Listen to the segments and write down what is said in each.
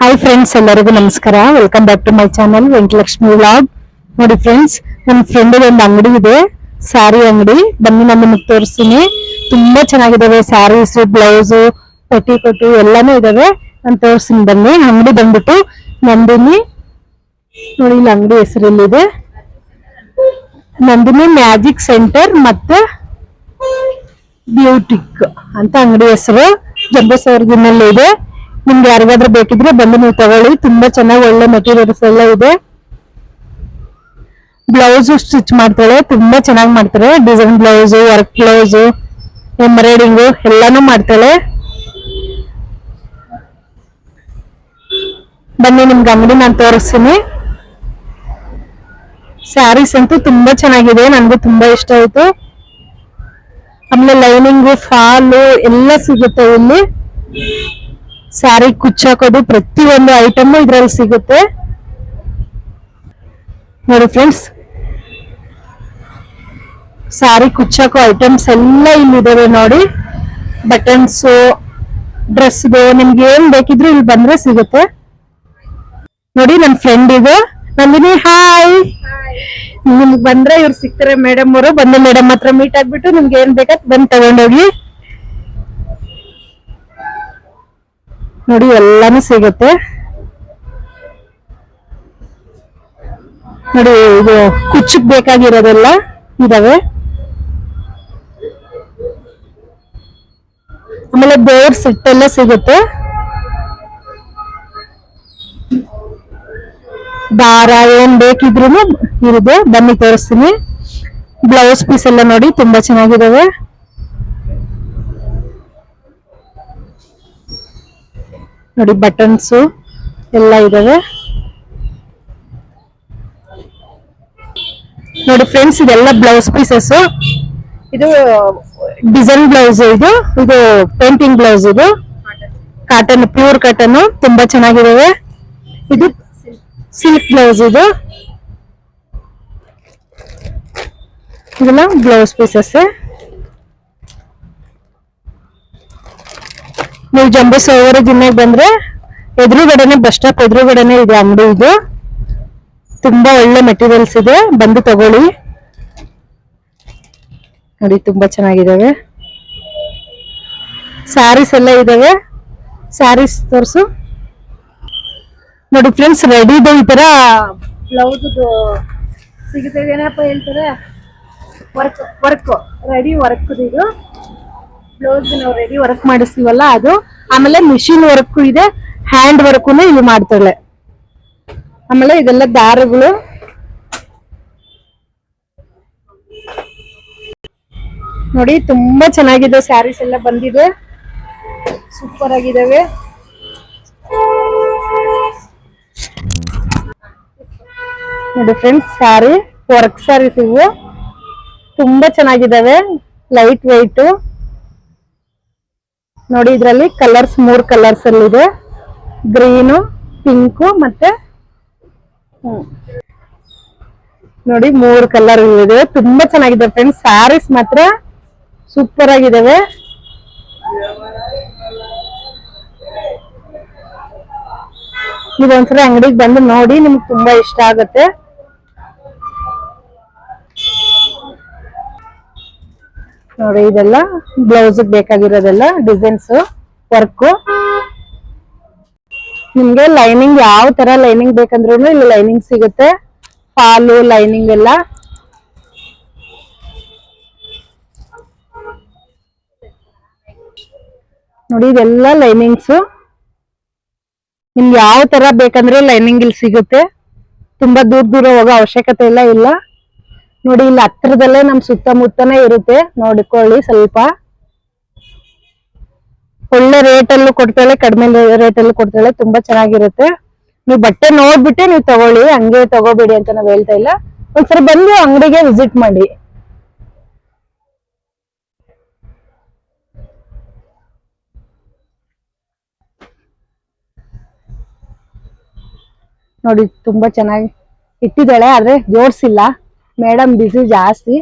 Hi friends ಎಲ್ಲರಿಗೂ ನಮಸ್ಕಾರ. Welcome back to my channel Venkatalakshmi vlog ನೋಡಿ ಫ್ರೆಂಡ್ಸ್ ನನ್ನ ಫ್ರೆಂಡ್ ಒಂದು ಅಂಗಡಿ ಇದೆ. ಸ್ಯಾರಿ ಅಂಗಡಿ. ಬನ್ನಿ, ನಾನು ನಿಮಗೆ ತೋರಿಸ್ತೀನಿ. ತುಂಬಾ ಚೆನ್ನಾಗಿದ್ದಾವೆ ಸ್ಯಾರೀಸ್ ಬ್ಲೌಸ್ ಪೆಟಿಕೋಟು ಎಲ್ಲಾನು ಇದಾವೆ. ನಾನು ತೋರಿಸ್ತೀನಿ ಬನ್ನಿ. ಅಂಗಡಿ ಬಂದ್ಬಿಟ್ಟು ನಂದಿನಿ. ನೋಡಿ, ಇಲ್ಲಿ ಅಂಗಡಿ ಹೆಸರಲ್ಲಿದೆ ನಂದಿನಿ ಮ್ಯಾಜಿಕ್ ಸೆಂಟರ್ ಮತ್ತೆ ಬ್ಯೂಟಿಕ್ ಅಂತ ಅಂಗಡಿ ಹೆಸರು. ಜಂಬಸವರ್ಗಿನಲ್ಲಿ ಇದೆ. ನಿಮ್ಗೆ ಯಾರಿಗಾದ್ರೂ ಬೇಕಿದ್ರೆ ಬಂದು ನೀವು ತಗೊಳ್ಳಿ. ತುಂಬಾ ಚೆನ್ನಾಗಿ ಒಳ್ಳೆ ಮೆಟೀರಿಯಲ್ಸ್ ಎಲ್ಲ ಇದೆ. ಬ್ಲೌಸ್ ಸ್ಟಿಚ್ ಮಾಡ್ತಾಳೆ. ತುಂಬಾ ಚೆನ್ನಾಗಿ ಮಾಡ್ತಾರೆ. Design blouse work blouse embroidering ಎಲ್ಲಾನು ಮಾಡ್ತಾಳೆ. ಬನ್ನಿ, ನಿಮ್ಗೆ ಅಂಗಡಿ ನಾನು ತೋರಿಸ್ತೀನಿ. ಸ್ಯಾರೀಸ್ ಅಂತೂ ತುಂಬಾ ಚೆನ್ನಾಗಿದೆ. ನನಗೂ ತುಂಬಾ ಇಷ್ಟ ಆಯ್ತು. ಆಮೇಲೆ ಲೈನಿಂಗು ಫಾಲು ಎಲ್ಲ ಸಿಗುತ್ತೆ ಇಲ್ಲಿ. ಸ್ಯಾರಿ ಕುಚ್ಚಾಕೋದು ಪ್ರತಿ ಒಂದು ಐಟಮ್ ಇದ್ರಲ್ಲಿ ಸಿಗುತ್ತೆ. ನೋಡಿ ಫ್ರೆಂಡ್ಸ್, ಸ್ಯಾರಿ ಕುಚ್ಚಾಕೋ ಐಟಮ್ಸ್ ಎಲ್ಲ ಇಲ್ಲಿದ್ದಾವೆ ನೋಡಿ. ಬಟನ್ಸು ಡ್ರೆಸ್ದು ನಿಮ್ಗೆ ಏನ್ ಬೇಕಿದ್ರು ಇಲ್ಲಿ ಬಂದ್ರೆ ಸಿಗುತ್ತೆ. ನೋಡಿ ನನ್ನ ಫ್ರೆಂಡ್ ಇದು. ನಂದಿನಿ ಹಾಯ್ ನಿಮ್ಗೆ ಬಂದ್ರೆ ಇವ್ರು ಸಿಗ್ತಾರೆ ಮೇಡಮ್ ಅವರು. ಬಂದು ಮೇಡಮ್ ಹತ್ರ ಮೀಟ್ ಆಗ್ಬಿಟ್ಟು ನಿಮ್ಗೆ ಏನ್ ಬೇಕಾದ್ ಬಂದ್ ತಗೊಂಡೋಗಿ. ನೋಡಿ, ಎಲ್ಲಾನು ಸಿಗುತ್ತೆ. ನೋಡಿ, ಇದು ಕುಚ್ಚಕ್ ಬೇಕಾಗಿರೋದೆಲ್ಲ ಇದಾವೆ. ಆಮೇಲೆ ಬೇರ್ ಸೆಟ್ ಎಲ್ಲ ಸಿಗುತ್ತೆ. ದಾರ ಏನ್ ಬೇಕಿದ್ರು ಇರುತ್ತೆ ಬನ್ನಿ ತೋರಿಸ್ತೀನಿ. ಬ್ಲೌಸ್ ಪೀಸ್ ಎಲ್ಲ ನೋಡಿ, ತುಂಬಾ ಚೆನ್ನಾಗಿದಾವೆ. ನೋಡಿ ಬಟನ್ಸು ಎಲ್ಲ ಇದಾವೆ. ನೋಡಿ ಫ್ರೆಂಡ್ಸ್ ಇದೆಲ್ಲ ಬ್ಲೌಸ್ ಪೀಸಸ್ ಇದು ಡಿಸೈನ್ ಬ್ಲೌಸ್ ಇದು ಇದು ಪೇಂಟಿಂಗ್ ಬ್ಲೌಸ್ ಇದು. ಕಾಟನ್ ಪ್ಯೂರ್ ಕಾಟನ್ ತುಂಬಾ ಚೆನ್ನಾಗಿದಾವೆ. ಇದು ಸಿಲ್ಕ್ ಬ್ಲೌಸ್ ಇದು. ಇದೆಲ್ಲ ಬ್ಲೌಸ್ ಪೀಸಸ್ ನೀವು ಜಂಬೂ ಸರೋವರ ಜಿಲ್ಲೆಗೆ ಬಂದ್ರೆ ಎದುರುಗಡೆನೆ ಬಸ್ ಸ್ಟಾಪ್ ಎದುರುಗಡೆನೆ ಇದೆ ಅಂಗಡಿ ಇದು. ತುಂಬಾ ಒಳ್ಳೆ ಮೆಟೀರಿಯಲ್ಸ್ ಇದೆ. ಬಂದು ತಗೊಳ್ಳಿ. ನೋಡಿ, ತುಂಬಾ ಚೆನ್ನಾಗಿದ್ದಾವೆ ಸ್ಯಾರೀಸ್ ಎಲ್ಲ ಇದಾವೆ. ಸ್ಯಾರೀಸ್ ತೋರಿಸು. ನೋಡಿ ಫ್ರೆಂಡ್ಸ್ ರೆಡಿದು ಈ ತರ? ಬ್ಲೌಸ್ ಸಿಗುತ್ತೆ. ಏನಪ್ಪ ಹೇಳ್ತಾರೆ? ವರ್ಕ್ ವರ್ಕ್ ರೆಡಿ ವರ್ಕ್ ಇದು. ಬ್ಲೌಸ್ ನಾವು ರೆಡಿ ವರ್ಕ್ ಮಾಡಿಸ್ತೀವಲ್ಲ ಅದು? ಆಮೇಲೆ ಮಿಷಿನ್ ವರ್ಕ್ ಇದೆ ಹ್ಯಾಂಡ್ ವರ್ಕುನು ಇಲ್ಲಿ ಮಾಡ್ತಾಳೆ. ಆಮೇಲೆ ಇದೆಲ್ಲ ದಾರಗಳು. ನೋಡಿ, ತುಂಬಾ ಚೆನ್ನಾಗಿದೆ ಸ್ಯಾರೀಸ್ ಎಲ್ಲ ಬಂದಿದೆ. ಸೂಪರ್ ಆಗಿದಾವೆ. ನೋಡಿ ಫ್ರೆಂಡ್ಸ್ ಸ್ಯಾರಿ ವರ್ಕ್ ಸ್ಯಾರೀಸ್ ಇವು. ತುಂಬಾ ಚೆನ್ನಾಗಿದಾವೆ ಲೈಟ್ ವೆಯ್ಟ್ ನೋಡಿ ಇದರಲ್ಲಿ ಕಲರ್ಸ್ ಮೂರ್ ಕಲರ್ಸ್ ಅಲ್ಲಿ ಇದೆ ಗ್ರೀನು ಪಿಂಕು ಮತ್ತೆ ನೋಡಿ ಮೂರ್ ಕಲರ್ ಇದೆ ತುಂಬಾ ಚೆನ್ನಾಗಿದೆ ಫ್ರೆಂಡ್ಸ್ ಸ್ಯಾರೀಸ್ ಮಾತ್ರ ಸೂಪರ್ ಆಗಿದಾವೆ. ನೀವೊಂದ್ಸಲ ಅಂಗಡಿಗೆ ಬಂದು ನೋಡಿ, ನಿಮ್ಗೆ ತುಂಬಾ ಇಷ್ಟ ಆಗುತ್ತೆ. ನೋಡಿ, ಇದೆಲ್ಲ ಬ್ಲೌಸ್ ಬೇಕಾಗಿರೋದೆಲ್ಲ ಡಿಸೈನ್ಸ್ ವರ್ಕ್ ನಿಮ್ಗೆ ಲೈನಿಂಗ್ ಯಾವ ತರ ಲೈನಿಂಗ್ ಬೇಕಂದ್ರೂ ಇಲ್ಲಿ ಲೈನಿಂಗ್ ಸಿಗುತ್ತೆ. ಫಾಲು ಲೈನಿಂಗ್ ಎಲ್ಲ. ನೋಡಿ, ಇದೆಲ್ಲ ಲೈನಿಂಗ್ಸ್ ನಿಮ್ಗೆ ಯಾವ ತರ ಬೇಕಂದ್ರೆ ಲೈನಿಂಗ್ ಇಲ್ಲಿ ಸಿಗುತ್ತೆ. ತುಂಬಾ ದೂರ ದೂರ ಹೋಗೋ ಅವಶ್ಯಕತೆ ಇಲ್ಲ ಇಲ್ಲ. ನೋಡಿ, ಇಲ್ಲಿ ಹತ್ರದಲ್ಲೇ ನಮ್ ಸುತ್ತಮುತ್ತನೆ ಇರುತ್ತೆ. ನೋಡಿಕೊಳ್ಳಿ ಸ್ವಲ್ಪ. ಒಳ್ಳೆ ರೇಟ್ ಅಲ್ಲೂ ಕೊಡ್ತಾಳೆ, ಕಡಿಮೆ ರೇಟ್ ಅಲ್ಲೂ ಕೊಡ್ತಾಳೆ, ತುಂಬಾ ಚೆನ್ನಾಗಿರುತ್ತೆ. ನೀವು ಬಟ್ಟೆ ನೋಡ್ಬಿಟ್ಟೆ ನೀವು ತಗೊಳ್ಳಿ, ಹಂಗೆ ತಗೋಬೇಡಿ ಅಂತ ನಾವ್ ಹೇಳ್ತಾ ಇಲ್ಲ. ಒಂದ್ಸರಿ ಬಂದು ಅಂಗಡಿಗೆ ವಿಸಿಟ್ ಮಾಡಿ. ನೋಡಿ, ತುಂಬಾ ಚೆನ್ನಾಗಿ ಇಟ್ಟಿದ್ದಾಳೆ, ಆದ್ರೆ ಜೋಡ್ಸಿಲ್ಲ. ಮೇಡಮ್ ಬಿಸಿ ಜಾಸ್ತಿ.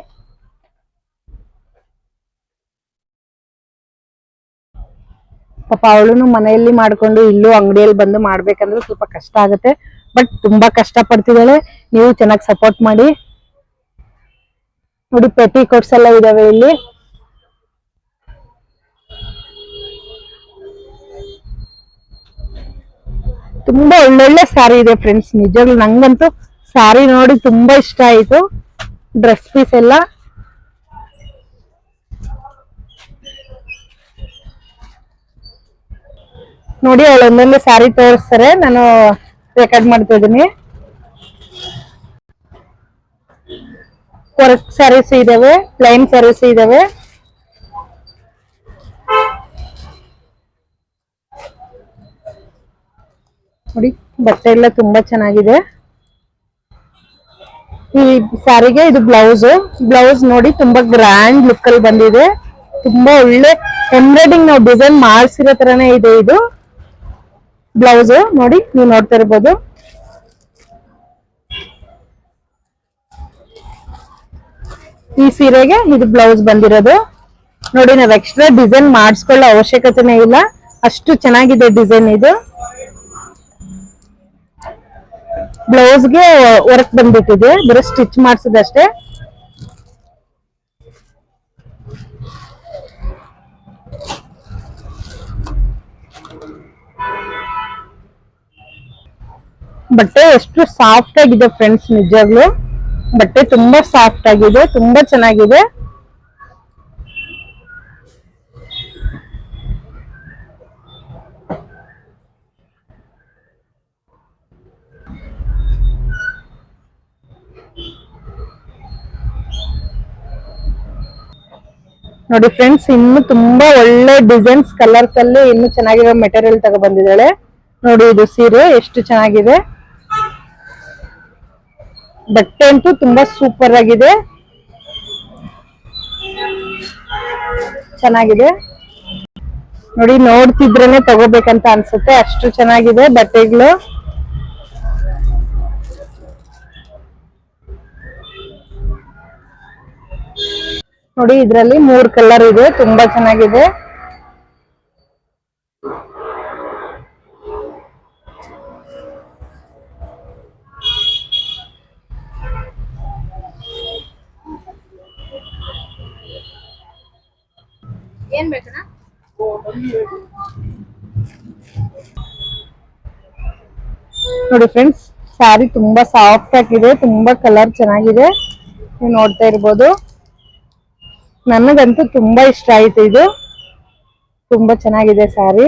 ಪಾಪ ಅವಳು ಮನೆಯಲ್ಲಿ ಮಾಡ್ಕೊಂಡು ಇಲ್ಲೂ ಅಂಗಡಿಯಲ್ಲಿ ಬಂದು ಮಾಡ್ಬೇಕಂದ್ರೆ ಸ್ವಲ್ಪ ಕಷ್ಟ ಆಗುತ್ತೆ. ಬಟ್ ತುಂಬಾ ಕಷ್ಟ ಪಡ್ತಿದ್ದಾಳೆ ನೀವು ಚೆನ್ನಾಗಿ ಸಪೋರ್ಟ್ ಮಾಡಿ. ನೋಡಿ ಪೆಟಿ ಕೋಟ್ಸ್ ಎಲ್ಲ ಇದಾವೆ ಇಲ್ಲಿ. ತುಂಬಾ ಒಳ್ಳೊಳ್ಳೆ ಸ್ಯಾರಿ ಇದೆ ಫ್ರೆಂಡ್ಸ್ ನಿಜವಾಗ್ಲು ನಂಗಂತೂ ಸ್ಯಾರಿ ನೋಡಿ ತುಂಬಾ ಇಷ್ಟ ಆಯ್ತು. ಡ್ರೆಸ್ ಪೀಸ್ ಎಲ್ಲ. ನೋಡಿ, ಅವಳು ಒಂದೊಂದು ಸ್ಯಾರಿ ತೋರಿಸ್ತಾರೆ. ನಾನು ರೆಕಾರ್ಡ್ ಮಾಡ್ತಾ ಇದೀನಿ ವರ್ಕ್ ಸ್ಯಾರೀಸ್ ಇದಾವೆ ಪ್ಲೈನ್ ಸ್ಯಾರೀಸ್ ಇದಾವೆ. ನೋಡಿ, ಬಟ್ಟೆ ಎಲ್ಲ ತುಂಬಾ ಚೆನ್ನಾಗಿದೆ. ಈ ಸ್ಯಾರಿಗೆ ಇದು ಬ್ಲೌಸ್. ಬ್ಲೌಸ್ ನೋಡಿ ತುಂಬಾ ಗ್ರ್ಯಾಂಡ್ ಲುಕ್ ಅಲ್ಲಿ ಬಂದಿದೆ. ತುಂಬಾ ಒಳ್ಳೆ ಎಂಬ್ರಾಯ್ಡಿಂಗ್ ನಾವು ಡಿಸೈನ್ ಮಾಡಿಸಿರೋ ತರನೇ ಇದೆ ಇದು. ಬ್ಲೌಸ್ ನೋಡಿ, ನೀವು ನೋಡ್ತಾ ಇರ್ಬೋದು. ಈ ಸೀರೆಗೆ ಇದು ಬ್ಲೌಸ್ ಬಂದಿರೋದು. ನೋಡಿ, ನಾವು ಎಕ್ಸ್ಟ್ರಾ ಡಿಸೈನ್ ಮಾಡಿಸ್ಕೊಳ್ಳೋ ಅವಶ್ಯಕತೆನೇ ಇಲ್ಲ. ಅಷ್ಟು ಚೆನ್ನಾಗಿದೆ ಡಿಸೈನ್ ಇದು. ಬ್ಲೌಸ್ಗೆ ವರ್ಕ್ ಬಂದ್ಬಿಟ್ಟಿದೆ. ಬರೀ ಸ್ಟಿಚ್ ಮಾಡಿಸಿದಷ್ಟೇ ಬಟ್ಟೆ ಎಷ್ಟು ಸಾಫ್ಟ್ ಆಗಿದೆ ಫ್ರೆಂಡ್ಸ್ ನಿಜವಾಗ್ಲು. ಬಟ್ಟೆ ತುಂಬಾ ಸಾಫ್ಟ್ ಆಗಿದೆ, ತುಂಬಾ ಚೆನ್ನಾಗಿದೆ. ನೋಡಿ ಫ್ರೆಂಡ್ಸ್ ಇನ್ನು ತುಂಬಾ ಒಳ್ಳೆ ಡಿಸೈನ್ಸ್ ಕಲರ್ಸ್ ಅಲ್ಲಿ ಇನ್ನು ಚೆನ್ನಾಗಿರೋ ಮೆಟೀರಿಯಲ್ ತಗೋ ಬಂದಿದ್ದಾಳೆ ನೋಡಿ ಇದು ಸೀರೆ, ಎಷ್ಟು ಚೆನ್ನಾಗಿದೆ. ಬಟ್ಟೆ ಅಂತೂ ತುಂಬಾ ಸೂಪರ್ ಆಗಿದೆ. ಚೆನ್ನಾಗಿದೆ. ನೋಡಿ ನೋಡ್ತಿದ್ರೇನೆ ತಗೋಬೇಕಂತ ಅನ್ಸುತ್ತೆ, ಅಷ್ಟು ಚೆನ್ನಾಗಿದೆ ಬಟ್ಟೆಗಳು. ನೋಡಿ ಇದರಲ್ಲಿ ಮೂರ್ ಕಲರ್ ಇದೆ ತುಂಬಾ ಚೆನ್ನಾಗಿದೆ. ಏನ್ ಬೇಕಣ್ಣ? ನೋಡಿ ಫ್ರೆಂಡ್ಸ್ ಸ್ಯಾರಿ ತುಂಬಾ ಸಾಫ್ಟ್ ಆಗಿದೆ ತುಂಬಾ ಕಲರ್ ಚೆನ್ನಾಗಿದೆ. ನೀವು ನೋಡ್ತಾ ಇರ್ಬೋದು. ನನಗಂತೂ ತುಂಬಾ ಇಷ್ಟ ಆಯ್ತು ಇದು. ತುಂಬಾ ಚೆನ್ನಾಗಿದೆ ಸ್ಯಾರಿ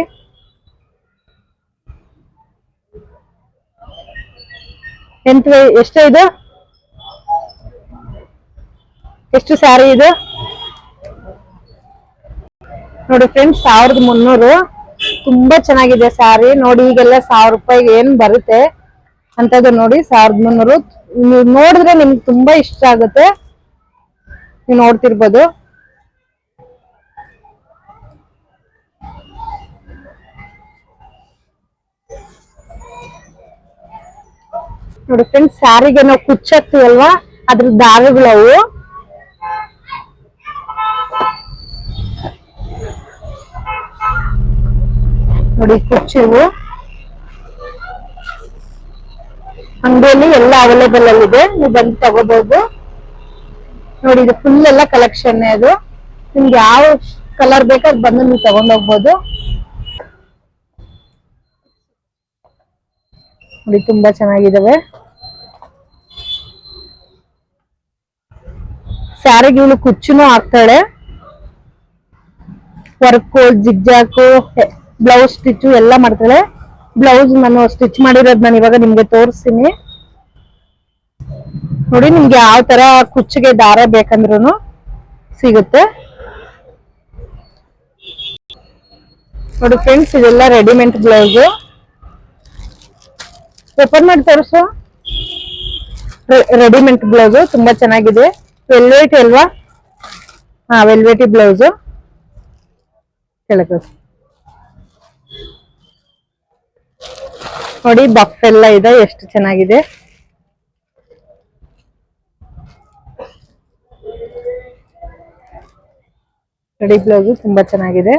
ಎಂತ ಎಷ್ಟು ಇದು? ಎಷ್ಟು ಸ್ಯಾರಿ ಇದು? ನೋಡಿ ಫ್ರೆಂಡ್ಸ್ ಸಾವಿರದ ಮುನ್ನೂರು. ತುಂಬಾ ಚೆನ್ನಾಗಿದೆ ಸ್ಯಾರಿ ನೋಡಿ ಈಗೆಲ್ಲ ಸಾವಿರ ರೂಪಾಯಿಗೆ ಏನ್ ಬರುತ್ತೆ ಅಂತದ್ದು ನೋಡಿ, ಸಾವಿರದ ಮುನ್ನೂರು. ನೀವು ನೋಡಿದ್ರೆ ನಿಮ್ಗೆ ತುಂಬಾ ಇಷ್ಟ ಆಗುತ್ತೆ. ನೀವು ನೋಡ್ತಿರ್ಬೋದು. ನೋಡಿ ಫ್ರೆಂಡ್ಸ್ ಸ್ಯಾರಿಗೆ ನಾವು ಕುಚ್ಚಾಕ್ತಿವಲ್ವಾ ಅದ್ರ ದಾರಗಳವು. ನೋಡಿ ಕುಚ್ಚಿವು ಅಂಗಡಿಯಲ್ಲಿ ಎಲ್ಲ ಅವೈಲೇಬಲ್ ಅಲ್ಲಿ ಇದೆ. ನೀವು ಬಂದು ತಗೋಬಹುದು ನೋಡಿ ಇದು ಫುಲ್ ಎಲ್ಲ ಕಲೆಕ್ಷನ್ ಅದು. ನಿಮ್ಗೆ ಯಾವ ಕಲರ್ ಬೇಕಾದ್ ಬಂದ್ ನೀವು ತಗೊಂಡ್ ನೋಡಿ ತುಂಬಾ ಚೆನ್ನಾಗಿದಾವೆ. ಸ್ಯಾರಿಗೆ ಇವಳು ಕುಚ್ಚುನು ಹಾಕ್ತಾಳೆ. ವರ್ಕು, ಜಿಗ್ಜಾಕು ಬ್ಲೌಸ್ ಸ್ಟಿಚ್ಚು ಎಲ್ಲ ಮಾಡ್ತಾಳೆ. ಬ್ಲೌಸ್ ನಾನು ಸ್ಟಿಚ್ ಮಾಡಿರೋದು ನಾನು ಇವಾಗ ನಿಮ್ಗೆ ತೋರಿಸ್ತೀನಿ. ನೋಡಿ ನಿಮ್ಗೆ ಯಾವ ತರ ಕುಚ್ಚಿಗೆ ದಾರ ಬೇಕಂದ್ರೂ ಸಿಗುತ್ತೆ. ನೋಡಿ ಫ್ರೆಂಡ್ಸ್ ಇದೆಲ್ಲ ರೆಡಿಮೇಡ್ ಬ್ಲೌಸ್ ಓಪನ್ ಮಾಡಿ ತೋರಿಸು ರೆಡಿಮೆಂಟ್ ಬ್ಲೌಸ್ ತುಂಬಾ ಚೆನ್ನಾಗಿದೆ. ವೆಲ್ವೇಟ್ ಅಲ್ವಾ? ಹಾ ವೆಲ್ವೇಟಿ ಬ್ಲೌಸ್ ಕೆಳಗೆ ನೋಡಿ ಬಫ್ ಎಲ್ಲ ಇದೆ, ಎಷ್ಟು ಚೆನ್ನಾಗಿದೆ. ರೆಡಿ ಬ್ಲೌಸ್ ತುಂಬಾ ಚೆನ್ನಾಗಿದೆ.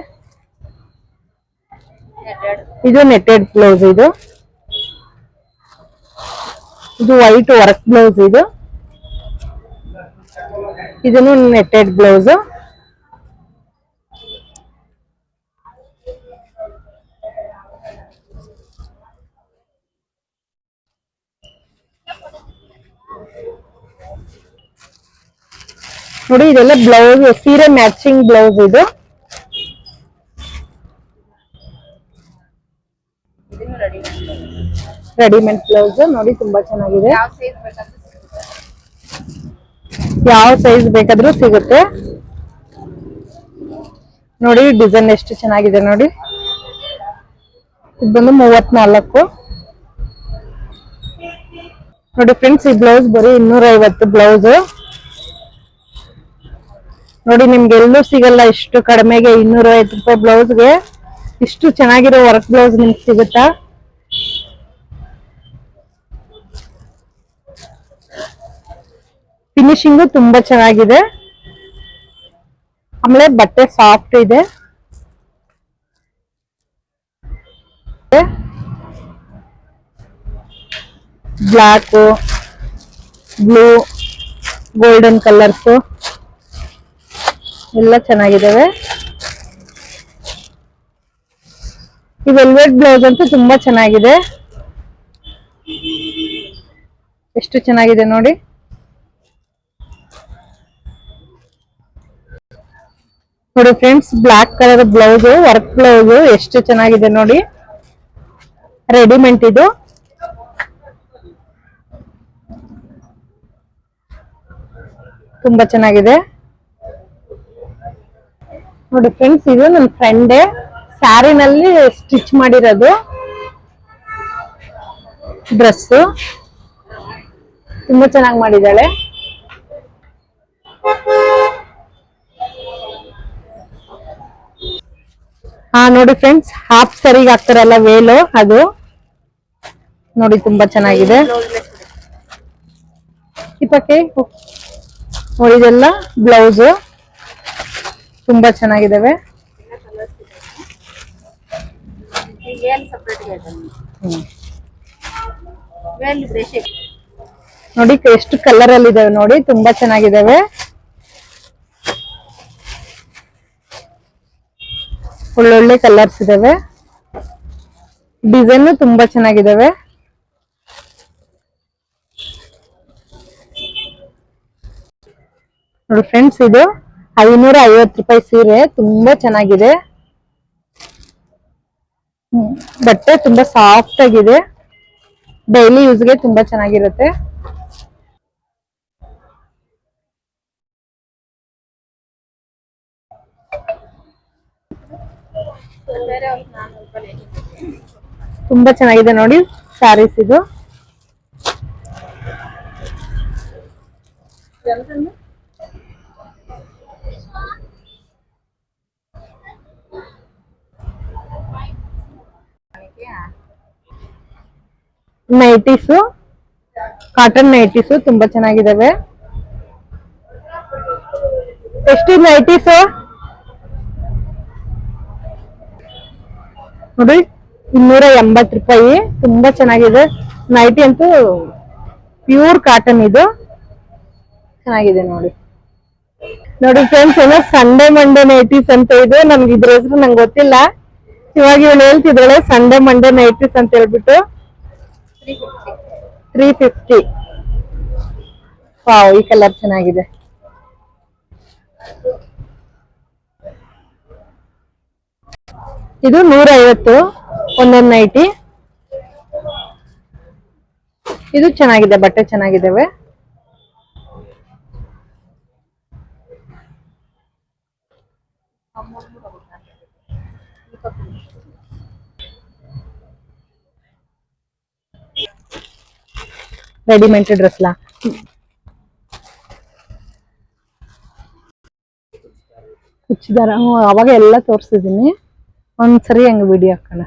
ಇದು ನೆಟ್ಟೆಡ್ ಬ್ಲೌಸ್ ಇದು. ಇದು ವೈಟ್ ವರ್ಕ್ ಬ್ಲೌಸ್ ಇದು. ಇದನ್ನು ನೆಟ್ಟೆಡ್ ಬ್ಲೌಸ್ ನೋಡಿ, ಇದೆಲ್ಲ ಬ್ಲೌಸ್ ಸೀರೆ ಮ್ಯಾಚಿಂಗ್ ಬ್ಲೌಸ್ ಇದು. ರೆಡಿಮೇಡ್ ಬ್ಲೌಸ್ ನೋಡಿ ತುಂಬಾ ಚೆನ್ನಾಗಿದೆ. ಯಾವ ಸೈಜ್ ಬೇಕಾದ್ರೂ ಸಿಗುತ್ತೆ. ನೋಡಿ ಡಿಸೈನ್ ಎಷ್ಟು ಚೆನ್ನಾಗಿದೆ ನೋಡಿ. ಇದು ಬಂದು ಮೂವತ್ನಾಲ್ಕು. ನೋಡಿ ಫ್ರೆಂಡ್ಸ್ ಈ ಬ್ಲೌಸ್ ಬರೀ ಇನ್ನೂರ ಐವತ್ತು ಬ್ಲೌಸ್ ನೋಡಿ ನಿಮ್ಗೆ ಎಲ್ಲೂ ಸಿಗಲ್ಲ ಇಷ್ಟು ಕಡಿಮೆಗೆ ಇನ್ನೂರ ಐವತ್ತು ರೂಪಾಯಿ ಬ್ಲೌಸ್ಗೆ ಇಷ್ಟು ಚೆನ್ನಾಗಿರೋ ವರ್ಕ್ ಬ್ಲೌಸ್ ನಿಮ್ಗೆ ಸಿಗುತ್ತಾ? ಫಿನಿಶಿಂಗು ತುಂಬಾ ಚೆನ್ನಾಗಿದೆ. ಆಮೇಲೆ ಬಟ್ಟೆ ಸಾಫ್ಟ್ ಇದೆ. ಬ್ಲ್ಯಾಕ್ ಬ್ಲೂ ಗೋಲ್ಡನ್ ಕಲರ್ಸ್ ಎಲ್ಲ ಚೆನ್ನಾಗಿದ್ದಾವೆ ಈ ವೆಲ್ವೆಟ್ ಬ್ಲೌಸ್ ಅಂತೂ ತುಂಬಾ ಚೆನ್ನಾಗಿದೆ. ಎಷ್ಟು ಚೆನ್ನಾಗಿದೆ ನೋಡಿ. ನೋಡಿ friends, black colour blouse, work blouse ಎಷ್ಟು ಚೆನ್ನಾಗಿದೆ ನೋಡಿ. ರೆಡಿಮೆಂಟ್ ಇದು. ತುಂಬಾ ಚೆನ್ನಾಗಿದೆ. ನೋಡಿ ಫ್ರೆಂಡ್ಸ್, ಇದು ನನ್ನ ಫ್ರೆಂಡೇ ಸ್ಯಾರಿನಲ್ಲಿ ಸ್ಟಿಚ್ ಮಾಡಿರೋದು. ಡ್ರೆಸ್ ತುಂಬಾ ಚೆನ್ನಾಗಿ ಮಾಡಿದ್ದಾಳೆ. ಹಾ, ನೋಡಿ ಫ್ರೆಂಡ್ಸ್ ಹಾಫ್ ಸರಿಗೆ ಹಾಕ್ತಾರಲ್ಲ ವೇಲು ಅದು. ನೋಡಿ ತುಂಬಾ ಚೆನ್ನಾಗಿದೆ. ಇಪ್ಪಕ್ಕೆ ಇದೆಲ್ಲ ಬ್ಲೌಸ್ ತುಂಬಾ ಚೆನ್ನಾಗಿದಾವೆ. ನೋಡಿ ಎಷ್ಟು ಕಲರ್ ಅಲ್ಲಿ ಇದಾವೆ ನೋಡಿ, ತುಂಬಾ ಚೆನ್ನಾಗಿದಾವೆ. ಒಳ್ಳೊಳ್ಳೆ ಕಲರ್ಸ್ ಇದಾವೆ. ಡಿಸೈನ್ ತುಂಬಾ ಚೆನ್ನಾಗಿದಾವೆ. ನೋಡಿ ಫ್ರೆಂಡ್ಸ್ ಇದು ಐನೂರ ಐವತ್ತು ರೂಪಾಯಿ ಸೀರೆ, ತುಂಬಾ ಚೆನ್ನಾಗಿದೆ. ಬಟ್ಟೆ ತುಂಬಾ ಸಾಫ್ಟ್ ಆಗಿದೆ. ಡೈಲಿ ಯೂಸ್ಗೆ ತುಂಬಾ ಚೆನ್ನಾಗಿರುತ್ತೆ. ತುಂಬಾ ಚೆನ್ನಾಗಿದೆ ನೋಡಿ ಸ್ಯಾರೀಸ್ ಇದು. ನೈಟೀಸು ಕಾಟನ್ ನೈಟೀಸ್ ತುಂಬಾ ಚೆನ್ನಾಗಿದಾವೆ. ಎಷ್ಟು ನೈಟೀಸು? ನೋಡಿ, ಇನ್ನೂರ ಎಂಬತ್ತು ರೂಪಾಯಿ. ತುಂಬಾ ಚೆನ್ನಾಗಿದೆ. ನೈಟಿ ಅಂತೂ ಪ್ಯೂರ್ ಕಾಟನ್ ಇದು. ಚೆನ್ನಾಗಿದೆ ನೋಡಿ. ನೋಡಿ ಫ್ರೆಂಡ್ಸ್ ಏನೋ ಸಂಡೇ ಮಂಡೇ ನೈಟೀಸ್ ಅಂತ ಇದೆ. ನಮ್ಗೆ ಇದ್ರ ಹೆಸರು ನಂಗೆ ಗೊತ್ತಿಲ್ಲ. ಇವಾಗ ಇವಳು ಹೇಳ್ತಿದ್ದಾಳೆ ಸಂಡೇ ಮಂಡೇ ನೈಟೀಸ್ ಅಂತ ಹೇಳ್ಬಿಟ್ಟು. ತ್ರೀ ಫಿಫ್ಟಿ ಈ ಕಲರ್ ಚೆನ್ನಾಗಿದೆ. ಇದು ನೂರ ಐವತ್ತು ಒಂದೊಂದು ನೈಟಿ. ಇದು ಚೆನ್ನಾಗಿದೆ, ಬಟ್ಟೆ ಚೆನ್ನಾಗಿದ್ದಾವೆ ರೆಡಿಮೇಡ್ ಡ್ರೆಸ್ಲಾ ಕುಚ್ಚಿದಾರ ಹ್ಞೂ, ಅವಾಗ ಎಲ್ಲ ತೋರಿಸಿದೀನಿ ಒಂದ್ಸರಿ ಹಂಗ ಬಿಡಿ ಅಕ್ಕಣ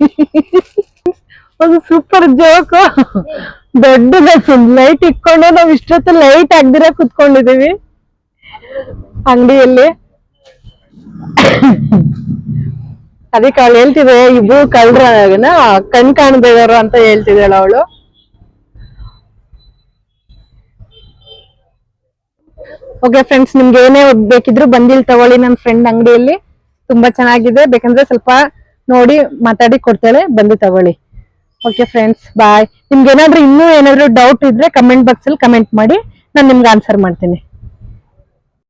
ಒಂದು ಸೂಪರ್ ಜೋಕ್ ದೊಡ್ಡ ಲೈಟ್ ಇಟ್ಕೊಂಡು ನಾವ್ ಇಷ್ಟೊತ್ತು ಲೈಟ್ ಹಾಕ್ದಿರ ಕುತ್ಕೊಂಡಿದೀವಿ. ಅಂಗಡಿಯಲ್ಲಿ. ಅದಕ್ಕೆ ಅವಳು ಹೇಳ್ತಿದೆ ಇಬ್ಬರು ಕಳ್ರ ಕಣ್ ಕಾಣ್ಬೇಡವ್ರು ಅಂತ ಹೇಳ್ತಿದ್ದಾಳ ಅವಳು. ಓಕೆ ಫ್ರೆಂಡ್ಸ್ ನಿಮ್ಗೆ ಏನೇ ಬೇಕಿದ್ರು ಬಂದಿಲ್ ತಗೊಳ್ಳಿ ನನ್ನ ಫ್ರೆಂಡ್ ಅಂಗಡಿಯಲ್ಲಿ. ತುಂಬಾ ಚೆನ್ನಾಗಿದೆ. ಬೇಕಂದ್ರೆ ಸ್ವಲ್ಪ ನೋಡಿ ಮಾತಾಡಿ ಕೊಡ್ತಾಳೆ, ಬಂದು ತಗೊಳ್ಳಿ. ಓಕೆ ಫ್ರೆಂಡ್ಸ್ ಬಾಯ್ ನಿಮ್ಗೆ ಏನಾದ್ರೂ ಇನ್ನೂ ಏನಾದ್ರು ಡೌಟ್ ಇದ್ರೆ ಕಮೆಂಟ್ ಬಾಕ್ಸ್ ಅಲ್ಲಿ ಕಮೆಂಟ್ ಮಾಡಿ, ನಾನು ನಿಮ್ಗೆ ಆನ್ಸರ್ ಮಾಡ್ತೀನಿ.